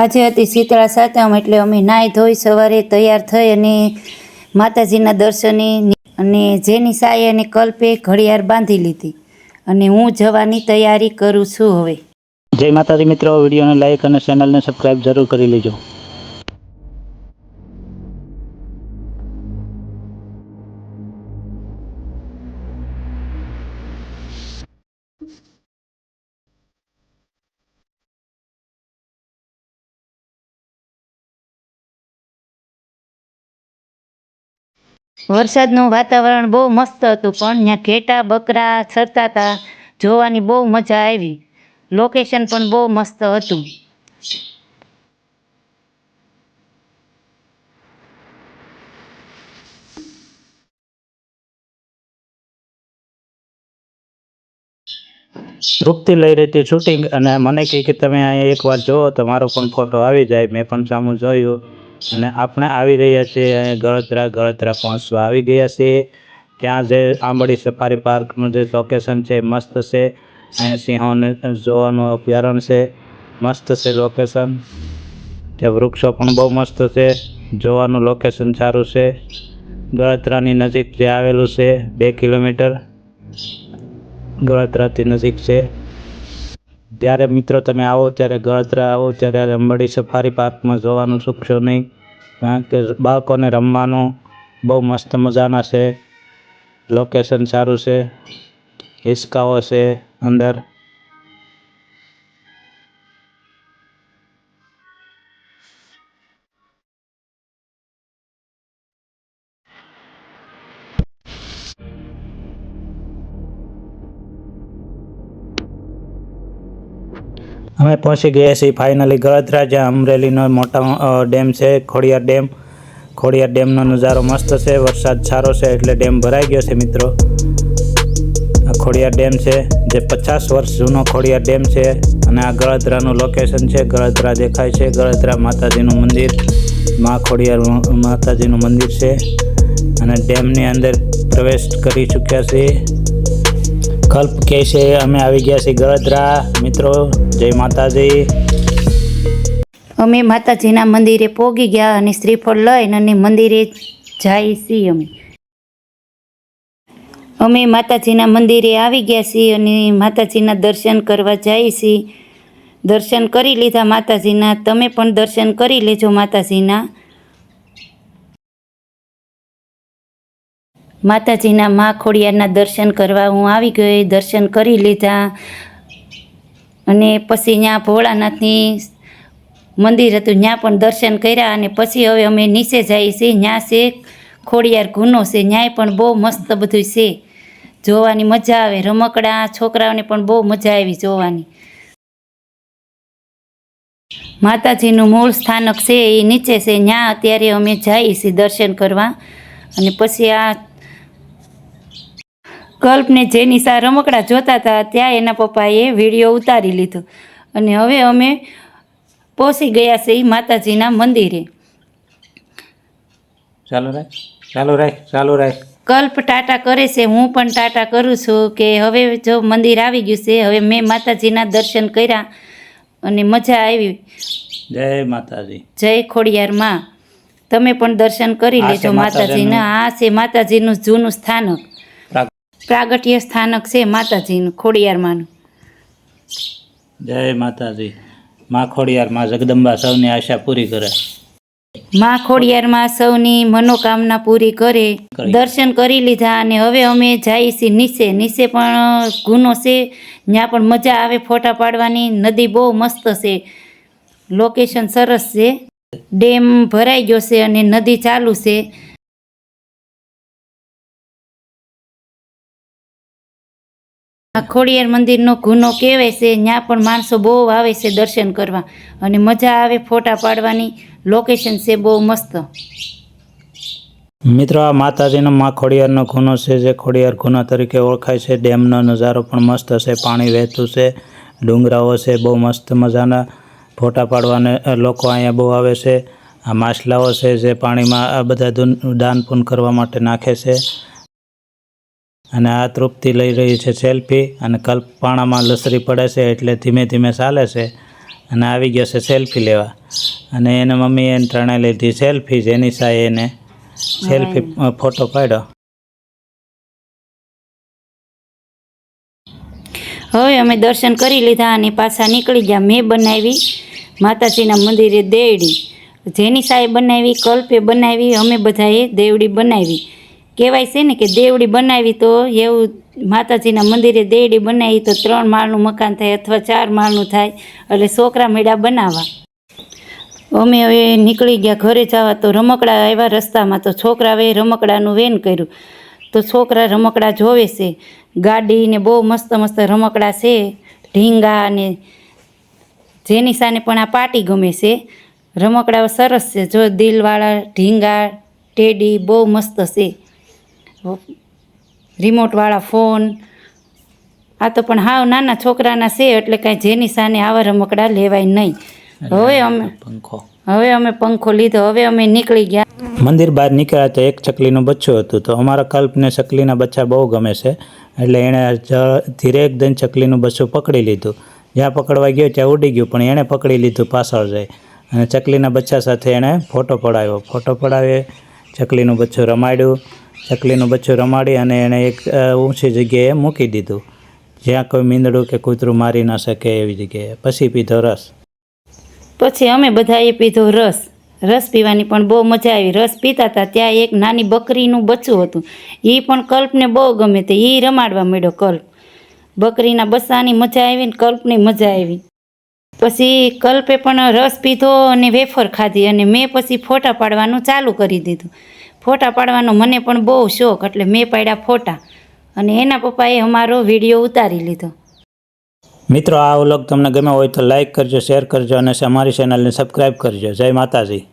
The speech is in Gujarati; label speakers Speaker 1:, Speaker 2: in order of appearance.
Speaker 1: આજે હતી શીતળા સાતમ એટલે અમે નાહી ધોઈ સવારે તૈયાર થઈ અને માતાજીના દર્શને અને જેની સાય અને કલ્પે ઘડિયાળ બાંધી લીધી. અને હું જવાની તૈયારી કરું છું હવે.
Speaker 2: જય માતાજી મિત્રો, વિડીયોને લાઈક અને ચેનલને સબસ્ક્રાઈબ જરૂર કરી લેજો.
Speaker 1: વરસાદનું વાતાવરણ બહુ મસ્ત હતું, પણ ત્યાં ઘેટા, બકરા ચરતા હતા જોવાની બહુ મજા આવી. લોકેશન પણ બહુ મસ્ત હતું.
Speaker 2: તૃપ્તિ લઈ રહી હતી શૂટિંગ અને મને કહે કે તમે અહીંયા એકવાર જુઓ તો મારો પણ ફોટો આવી જાય, મેં પણ સામું જોયું. અને આપણે આવી રહ્યા છીએ અહીંયા ગળતરા ગળતરા પહોંચવા. આવી ગયા છીએ ત્યાં જે આંબડી સફારી પાર્કનું જે લોકેશન છે, મસ્ત છે. અહીંયા સિંહોને જોવાનું અભયારણ્ય છે, મસ્ત છે લોકેશન ત્યાં વૃક્ષો પણ બહુ મસ્ત છે, જોવાનું લોકેશન સારું છે. ગળતરાની નજીક જે આવેલું છે, બે કિલોમીટર ગળતરાથી નજીક છે. ત્યારે મિત્રો તમે આવો, ત્યારે ગળતરા આવો, ત્યારે અંબડી સફારી પાર્કમાં જોવાનું ચૂકશો નહીં. કારણ કે બાળકોને રમવાનું બહુ મસ્ત મજાના છે લોકેશન સારું છે હિંચકાઓ છે અંદર. અમે પહોંચી ગયા છીએ ફાઇનલી ગળતરા જ્યાં અમરેલીનો મોટા ડેમ છે, ખોડિયાર ડેમ. ખોડિયાર ડેમનો નજારો મસ્ત છે, વરસાદ સારો છે, એટલે ડેમ ભરાઈ ગયો છે મિત્રો. આ ખોડિયાર ડેમ છે, જે પચાસ વર્ષ જૂનો ખોડિયાર ડેમ છે, અને આ ગળતરાનું લોકેશન છે ગળતરા દેખાય છે ગળતરા માતાજીનું મંદિર, મા ખોડિયાર, માતાજીનું મંદિર છે. અને ડેમની અંદર પ્રવેશ કરી ચૂક્યા છીએ. કલ્પ કહે છે, અમે આવી ગયા છીએ ગળતરા મિત્રો, જય માતાજી.
Speaker 1: અમે માતાજીના મંદિરે પોગી ગયા અને શ્રીફળ લઈને અને મંદિરે જાય છીએ અમે. અમે માતાજીના મંદિરે આવી ગયા છીએ અને માતાજીના દર્શન કરવા જઈએ છીએ. દર્શન કરી લીધા માતાજીના. તમે પણ દર્શન કરી લેજો માતાજીના. માતાજીના મા ખોડિયારના દર્શન કરવા હું આવી ગઈ, દર્શન કરી લીધા. અને પછી ત્યાં ભોળાનાથની મંદિર હતું, ત્યાં પણ દર્શન કર્યા અને પછી હવે અમે નીચે જઈએ છીએ ત્યાં છે, ખોડિયાર ગુનો છે, ન્યાય પણ બહુ મસ્ત બધું છે. જોવાની મજા આવે, રમકડા, છોકરાઓને પણ બહુ મજા આવી જોવાની. માતાજીનું મૂળ સ્થાનક છે એ નીચે છે. ત્યાં અત્યારે અમે જઈએ છીએ દર્શન કરવા. અને પછી આ કલ્પને જેની સા રમકડા જોતા હતા ત્યાં એના પપ્પાએ વીડિયો ઉતારી લીધો. અને હવે અમે પહોંચી ગયા છે માતાજીના મંદિરે.
Speaker 2: ચાલુ રાખ ચાલુ રાખ ચાલુ રાખ
Speaker 1: કલ્પ ટાટા કરે છે હું પણ ટાટા કરું છું કે હવે જો મંદિર આવી ગયું છે હવે મેં માતાજીના દર્શન કર્યા અને મજા આવી.
Speaker 2: જય માતાજી.
Speaker 1: જય ખોડિયાર માં. તમે પણ દર્શન કરી લેજો માતાજીના આ છે માતાજીનું જૂનું સ્થાનક. પ્રાગટ્ય સ્થાનક છે માતાજીનું ખોડિયાર માનું
Speaker 2: જય માતાજી. મા ખોડિયાર માં જગદંબા સૌની આશા પૂરી કરે.
Speaker 1: મા ખોડિયારમાં સૌની મનોકામના પૂરી કરે દર્શન કરી લીધા અને હવે અમે જઈએ છીએ નીચે. નીચે પણ ગુનો છે ત્યાં પણ મજા આવે ફોટા પાડવાની. નદી બહુ મસ્ત છે. લોકેશન સરસ છે. ડેમ ભરાઈ ગયો છે અને નદી ચાલુ છે. ખોડિયાર મંદિરનો ગુનો કહેવાય છે, ત્યાં પણ માણસો બહુ આવે છે દર્શન કરવા અને મજા આવે ફોટા પાડવાની. લોકેશન છે બહુ મસ્ત.
Speaker 2: મિત્રો, આ માતાજીનો માં ખોડિયારનો ખૂનો છે, જે ખોડિયાર ખૂના તરીકે ઓળખાય છે. ડેમનો નજારો પણ મસ્ત છે, પાણી વહેતું છે, ડુંગરાઓ છે, બહુ મસ્ત મજાના ફોટા પાડવાને લોકો અહીંયા બહુ આવે છે. આ માછલાઓ છે, જે પાણીમાં આ બધા દાન પૂન કરવા માટે નાખે છે. અને આ તૃપ્તિ લઈ રહી છે સેલ્ફી અને કલ્પાણામાં લસરી પડે છે એટલે ધીમે ધીમે ચાલે છે અને આવી ગયો છે સેલ્ફી લેવા. અને એને મમ્મીએ એને ત્રણે લીધી સેલ્ફી જેની સાએ એને સેલ્ફી ફોટો પાડ્યો
Speaker 1: હવે અમે દર્શન કરી લીધા અને પાછા નીકળી ગયા. મેં બનાવી માતાજીના મંદિરે દેવડી. જેની સાહે બનાવી કલ્પે બનાવી અમે બધાએ દેવડી બનાવી. કહેવાય છે ને કે દેવડી બનાવી તો એવું માતાજીના મંદિરે દેવડી બનાવી તો ત્રણ માળનું મકાન થાય અથવા ચાર માળનું થાય, એટલે છોકરા મેળા બનાવવા અમે હવે નીકળી ગયા ઘરે જવા તો રમકડા આવ્યા રસ્તામાં તો છોકરાએ રમકડાનું વેન કર્યું. તો છોકરા રમકડા જોવે છે. ગાડી ને બહુ મસ્ત મસ્ત રમકડા છે. ઢીંગા ને જેની સાને પણ આ પાર્ટી ગમે છે. રમકડાઓ સરસ છે. જો દિલવાળા, ઢીંગા, ટેડી બહુ મસ્ત છે. રિમોટવાળા ફોન. આ તો પણ હાવ નાના છોકરાના છે એટલે કાંઈ જેની સાને આવા રમકડા લેવાય નહીં. હવે અમે
Speaker 2: પંખો.
Speaker 1: હવે અમે પંખો લીધો હવે અમે નીકળી ગયા.
Speaker 2: મંદિર બહાર નીકળ્યા તો એક ચકલીનું બચ્ચું હતું તો અમારા કલ્પને ચકલીના બચ્ચા બહુ ગમે છે એટલે એણે ધીરે એકદમ ચકલીનું બચ્ચું પકડી લીધું. જ્યાં પકડવા ગયો ત્યાં ઉડી ગયું પણ એણે પકડી લીધું પાછળ જઈ. અને ચકલીના બચ્ચા સાથે એણે ફોટો પડાવ્યો. ફોટો પડાવે ચકલીનું બચ્ચું રમાડ્યું. ચકલીનું બચ્ચું રમાડી અને એણે એક ઊંચી જગ્યાએ મૂકી દીધું. જ્યાં કોઈ મીંદડું કે કૂતરું મારી ન શકે એવી જગ્યાએ. પછી પીધો રસ.
Speaker 1: પછી અમે બધાએ પીધો રસ. રસ પીવાની પણ બહુ મજા આવી. રસ પીતા હતા ત્યાં એક નાની બકરીનું બચ્ચું હતું. એ પણ કલ્પને બહુ ગમે તે. એ રમાડવા માંડ્યો કલ્પ. બકરીના બચ્ચાની મજા આવી ને કલ્પની મજા આવી. પછી કલ્પે પણ રસ પીધો અને વેફર ખાધી અને મેં પછી ફોટા પાડવાનું ચાલુ કરી દીધું. ફોટા પાડવાનો મને પણ બહુ શોખ, એટલે મેં પાડ્યા ફોટા. અને એના પપ્પાએ અમારો વીડિયો ઉતારી લીધો.
Speaker 2: મિત્રો, આ વ્લોગ તમને ગમ્યો હોય તો લાઇક કરજો, શેર કરજો અને અમારી ચેનલને સબસ્ક્રાઈબ કરજો. જય માતાજી.